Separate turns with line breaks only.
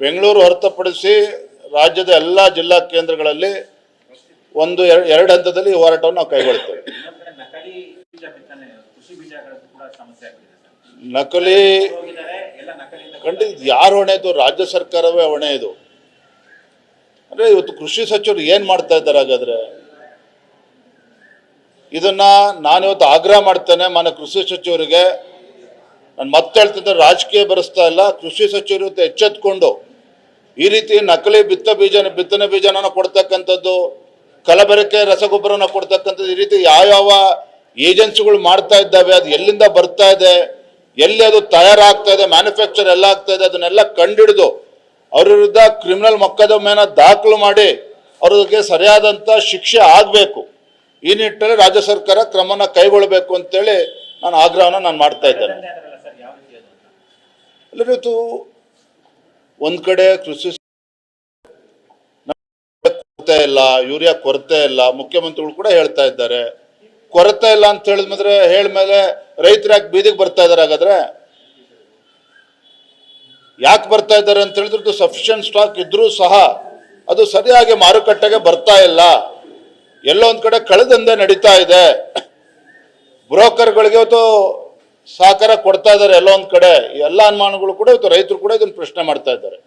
ಬೆಂಗಳೂರು ಹೊರತುಪಡಿಸಿ ರಾಜ್ಯದ ಎಲ್ಲ ಜಿಲ್ಲಾ ಕೇಂದ್ರಗಳಲ್ಲಿ ಒಂದು ಎರಡು ಹಂತದಲ್ಲಿ ಹೋರಾಟವನ್ನು ನಾವು ಕೈಗೊಳ್ತೇವೆ.
ನಕಲಿ
ಖಂಡಿತ ಯಾರು ಹೊಣೆ ಇದು? ರಾಜ್ಯ ಸರ್ಕಾರವೇ ಹೊಣೆ ಇದು. ಅಂದ್ರೆ ಇವತ್ತು ಕೃಷಿ ಸಚಿವರು ಏನ್ ಮಾಡ್ತಾ ಇದ್ದಾರೆ ಹಾಗಾದ್ರೆ? ಇದನ್ನ ನಾನಿವತ್ತು ಆಗ್ರಹ ಮಾಡ್ತೇನೆ ಮಾನ್ಯ ಕೃಷಿ ಸಚಿವರಿಗೆ. ನಾನು ಮತ್ತೆ ಹೇಳ್ತಿದ್ದೆ ರಾಜಕೀಯ ಬರೆಸ್ತಾ ಇಲ್ಲ. ಕೃಷಿ ಸಚಿವರು ಇವತ್ತು ಎಚ್ಚೆತ್ಕೊಂಡು ಈ ರೀತಿ ನಕಲಿ ಬಿತ್ತ ಬೀಜ ಬಿತ್ತನೆ ಬೀಜನ ಕೊಡ್ತಕ್ಕಂಥದ್ದು ಕಲಬೆರಕೆ ರಸಗೊಬ್ಬರನ ಕೊಡ್ತಕ್ಕಂಥದ್ದು ಈ ರೀತಿ ಯಾವ್ಯಾವ ಏಜೆನ್ಸಿಗಳು ಮಾಡ್ತಾ ಇದ್ದಾವೆ ಅದು ಎಲ್ಲಿಂದ ಬರ್ತಾ ಇದೆ ಎಲ್ಲಿ ಅದು ತಯಾರಾಗ್ತಾ ಇದೆ ಮ್ಯಾನುಫ್ಯಾಕ್ಚರ್ ಎಲ್ಲ ಆಗ್ತಾ ಇದೆ ಅದನ್ನೆಲ್ಲ ಕಂಡಿಡಿದು ಅವ್ರ ವಿರುದ್ಧ ಕ್ರಿಮಿನಲ್ ಮೊಕದ್ದಮೆನ ದಾಖಲು ಮಾಡಿ ಅವ್ರಿಗೆ ಸರಿಯಾದಂಥ ಶಿಕ್ಷೆ ಆಗಬೇಕು. ಈ ನಿಟ್ಟಿನಲ್ಲಿ ರಾಜ್ಯ ಸರ್ಕಾರ ಕ್ರಮನ ಕೈಗೊಳ್ಳಬೇಕು ಅಂತೇಳಿ ನಾನು ಆಗ್ರಹನ ನಾನು ಮಾಡ್ತಾ ಇದ್ದೇನೆ. ಎಲ್ಲರೂ ಒಂದ್ ಕಡೆ ಕೃಷಿ ಕೊರತೆ ಇಲ್ಲ, ಯೂರಿಯಾ ಕೊರತೆ ಇಲ್ಲ, ಮುಖ್ಯಮಂತ್ರಿಗಳು ಕೂಡ ಹೇಳ್ತಾ ಇದ್ದಾರೆ. ಕೊರತೆ ಇಲ್ಲ ಅಂತ ಹೇಳಿದ್ಮೇಲೆ ಹೇಳ್ಮೇಲೆ ರೈತರು ಯಾಕೆ ಬೀದಿಗೆ ಬರ್ತಾ ಇದಾರೆ ಹಾಗಾದ್ರೆ? ಯಾಕೆ ಬರ್ತಾ ಇದ್ದಾರೆ ಅಂತ ಹೇಳಿದ್ರೆ ಸಫಿಷಿಯಂಟ್ ಸ್ಟಾಕ್ ಇದ್ರೂ ಸಹ ಅದು ಸರಿಯಾಗಿ ಮಾರುಕಟ್ಟೆಗೆ ಬರ್ತಾ ಇಲ್ಲ. ಎಲ್ಲೋ ಒಂದ್ ಕಡೆ ಕಳೆದಂದೆ ನಡೀತಾ ಇದೆ. ಬ್ರೋಕರ್ಗಳಿಗೆ ಇವತ್ತು ಸಹಕಾರ ಕೊಡ್ತಾ ಇದ್ದಾರೆ ಎಲ್ಲೋ ಒಂದ್ ಕಡೆ. ಎಲ್ಲ ಅನುಮಾನಗಳು ಕೂಡ ಇವತ್ತು ರೈತರು ಕೂಡ ಇದನ್ನ ಪ್ರಶ್ನೆ ಮಾಡ್ತಾ ಇದ್ದಾರೆ.